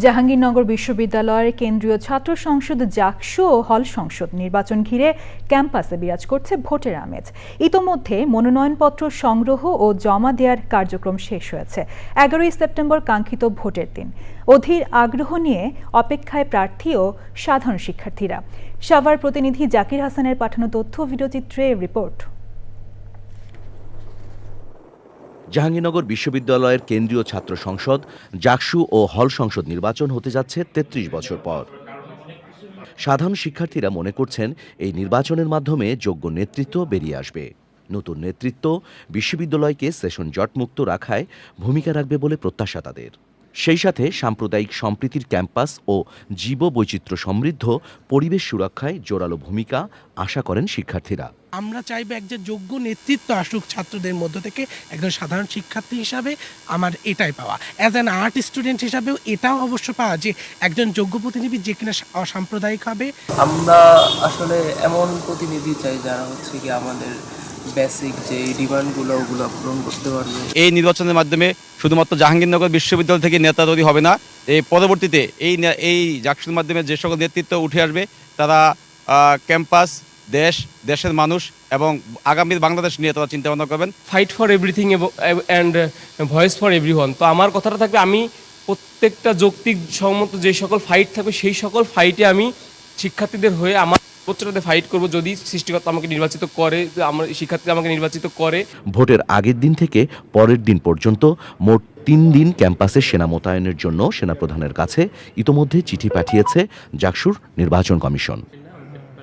জাহাঙ্গীরনগর বিশ্ববিদ্যালয়ের কেন্দ্রীয় ছাত্র সংসদ জাকসু ও হল সংসদ নির্বাচন ঘিরে ক্যাম্পাসে বিরাজ করছে ভোটের আমেজ। ইতোমধ্যে মনোনয়নপত্র সংগ্রহ ও জমা দেওয়ার কার্যক্রম শেষ হয়েছে। এগারোই সেপ্টেম্বর কাঙ্ক্ষিত ভোটের দিন। অধীর আগ্রহ নিয়ে অপেক্ষায় প্রার্থী ও সাধারণ শিক্ষার্থীরা। সাভার প্রতিনিধি জাকির হাসানের পাঠানো তথ্য, ভিডিওচিত্রে রিপোর্ট। জাহাঙ্গীরনগর বিশ্ববিদ্যালয়ের কেন্দ্রীয় ছাত্র সংসদ, জাকসু ও হল সংসদ নির্বাচন হতে যাচ্ছে ৩৩ বছর পর। সাধারণ শিক্ষার্থীরা মনে করছেন এই নির্বাচনের মাধ্যমে যোগ্য নেতৃত্ব বেরিয়ে আসবে। নতুন নেতৃত্ব বিশ্ববিদ্যালয়কে সেশন জটমুক্ত রাখায় ভূমিকা রাখবে বলে প্রত্যাশা তাদের। সেই সাথে সাম্প্রদায়িক সম্প্রীতির ক্যাম্পাস ও জীববৈচিত্র্য সমৃদ্ধ পরিবেশ সুরক্ষায় জোরালো ভূমিকা আশা করেন শিক্ষার্থীরা। আমরা চাইব একজন যোগ্য নেতৃত্ব আসুক ছাত্রদের মধ্য থেকে একজন সাধারণ শিক্ষার্থী হিসাবে আমার এটাই পাওয়া। অ্যাজ অ্যান আর্ট স্টুডেন্ট হিসাবেও এটাও অবশ্য পাওয়া যে একজন যোগ্য প্রতিনিধি যে কিনা অসাম্প্রদায়িক হবে। আমরা আসলে এমন প্রতিনিধি চাই যারা হচ্ছে কি আমাদের বেসিক যে ডিমান্ডগুলো ওগুলো পূরণ করতে পারবে। এই নির্বাচনের মাধ্যমে শুধুমাত্র জাহাঙ্গীরনগর বিশ্ববিদ্যালয় থেকে নেতা তৈরি হবে না এই পরবর্তীতে এই এই জাকসুর মাধ্যমে যে সকল নেতৃত্ব উঠে আসবে তারা ক্যাম্পাস দেশ দেশের মানুষ এবং আগামী বাংলাদেশ নিয়ে তারা চিন্তা ভাবনা করবেন fight for everything and voice for everyone তো আমার কথাটা থাকবে আমি প্রত্যেকটা যৌক্তিক সম্মত যে সকল ফাইট থাকবে সেই সকল ফাইটে আমি শিক্ষার্থীদের হয়ে আমার সর্বোচ্চটাতে ফাইট করব যদি সৃষ্টিকর্তা আমাকে নির্বাচিত করে আমার শিক্ষার্থীরা আমাকে নির্বাচিত করে। ভোটের আগের দিন থেকে পরের দিন পর্যন্ত মোট তিন দিন ক্যাম্পাসে সেনা মোতায়েনের জন্য সেনাপ্রধানের কাছে ইতোমধ্যে চিঠি পাঠিয়েছে জাকসুর নির্বাচন কমিশন।